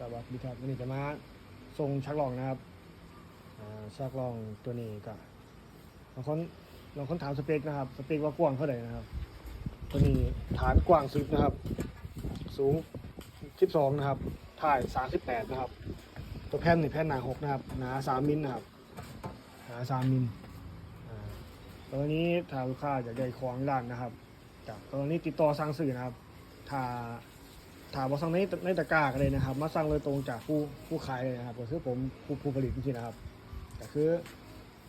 สวัสดีครับวันนี้จะมาส่งชักลองนะครับชักลองตัวนี้ก็บางคนบางคนถามสเปคนะครับ สเปคว่ากว้างเท่าไหร่นะครับ ตัวนี้ฐานกว้างสุดนะครับ สูง 12 นะครับถ่าย 38 นะครับ ตัวแผ่นนี่แผ่นหนา 6 นะครับ หนา 3 มิลนะครับ หนา 3 มิลอ่าตัวนี้ถ้าลูกค้าอยากได้ของร้านนะครับจากตัวนี้ติดต่อสั่งซื้อนะครับถ้า ถามว่าสั่งในในตะกร้ากันเลยนะครับ มาสั่งเลยตรงจากผู้ผู้ขายเลยนะครับก็คือผมผู้ผู้ผลิตจริงๆนะครับก็คือ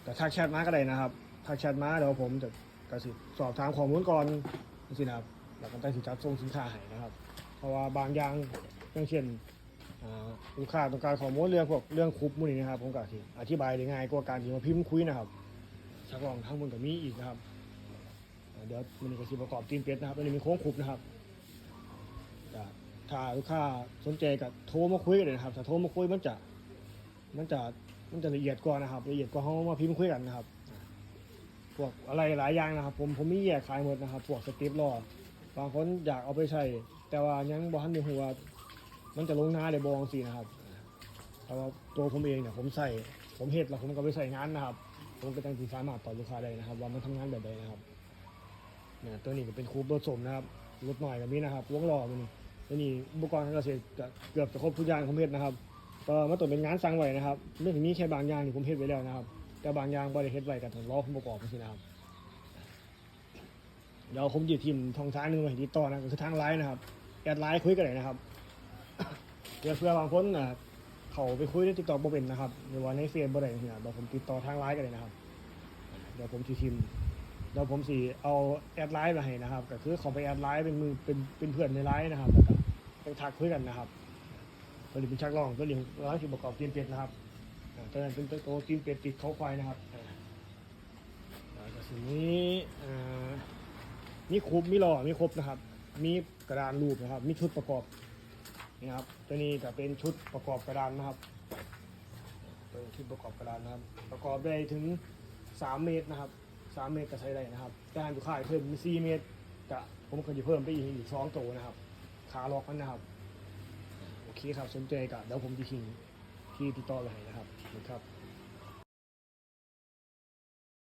แต่ทักแชทมาก็ได้นะครับทักแชทมาเดี๋ยวผมจะกระสิสอบถามข้อมูลก่อนจริงๆนะครับแล้วก็ได้สิจัดส่งสินค้าให้นะครับ เพราะว่าบางอย่างอย่างเช่นลูกค้าต้องการข้อมูลเรื่องพวกเรื่องคุปมูนี่นะครับผมก็สิอธิบายได้ง่ายกว่าการที่มาพิมพ์คุยนะครับชักลองทั้งหมดกับมีอีกนะครับเดี๋ยวมันก็สิประกอบตีนเป็ดนะครับอันนี้มีโค้งคุบนะครับก็ ถ้าลูกค้าสนใจก็โทรมาคุยกันเลยนะครับ ถ้าโทรมาคุยมันจะ มันจะมันจะละเอียดกว่านะครับ ละเอียดกว่าเขามาพิมพ์คุยกันนะครับ พวกอะไรหลายอย่างนะครับ ผมผมมีแยกขายหมดนะครับ พวกสติปรอบางคนอยากเอาไปใช้แต่ว่ายังบ่ทันได้ฮู้ว่ามันจะลงหน้าได้บ่จังซี่นะครับเพราะว่าตัวผมเองเนี่ยผมใส่ผมเฮ็ดแล้วผมก็ไปใส่งานนะครับ ผมก็จังสิสามารถตอบลูกค้าได้นะครับ ว่ามันทำงานแบบใดนะครับเนี่ยตัวนี้ก็เป็นคูปรถสมนะครับรถหน่อยแบบนี้นะครับวงล้อมันนี่ ตัวนี้อุปกรณ์การเกษตรเกือบจะครบทุกอย่างผมเฮ็ดนะครับก็มาตรวจเป็นงานสั่งไว้นะครับไม่ถึงนี้แค่บางอย่างที่ผมเฮ็ดไว้แล้วนะครับ แต่บางอย่างบ่ได้เฮ็ดไว้กันถึงรอผมประกอบจังซี่นะครับเดี๋ยวผมหยิบทีมทองซ้ายหนึงไว้ให้ติดต่อนะคือทางไลน์นะครับแอดไลน์คุยกันเลยนะครับเดี๋ยวเพื่อบางคนน่ะเขาไปคุยในติดต่อบ่เป็นนะครับหรือว่าในเฟซบ่ได้จังซี่นะเดี๋ยวผมติดต่อทางไลน์กันเลยนะครับ เดี๋ยวผมสิทีม ดี๋ยวผมสีเอาแอดไลน์มาให้นะครับ ก็คือเขาไปแอดไลน์เป็นมือเป็นเป็นเพื่อนในไลน์นะครับแล้วก็ไปทักคุยกันนะครับตัวนี้เป็นชักลองตัวนี้ร้านที่ประกอบตีนเป็ดนะครับตัวนั้นเป็นตัวตีนเป็ดติดเขาควายนะครับแล้วก็สีนี้อ่ามีครบมีหล่อมีครบนะครับ มีกระดานรูปนะครับ มีชุดประกอบนี่ครับตัวนี้ก็เป็นชุดประกอบกระดานนะครับตัวนี้ชุดประกอบกระดานนะครับ ประกอบได้ถึง 3 เมตรนะครับ สามเมตรก็ใช้ได้นะครับ แต่อันดูค่าเพิ่มมีซีเมตรก็ผมก็จะเพิ่มไปอีกอีก2ตัวนะครับ ขาล็อกมันนะครับ โอเคครับสนใจก็เดี๋ยวผมจะทิ้งที่ติดต่อไปให้นะครับนะครับ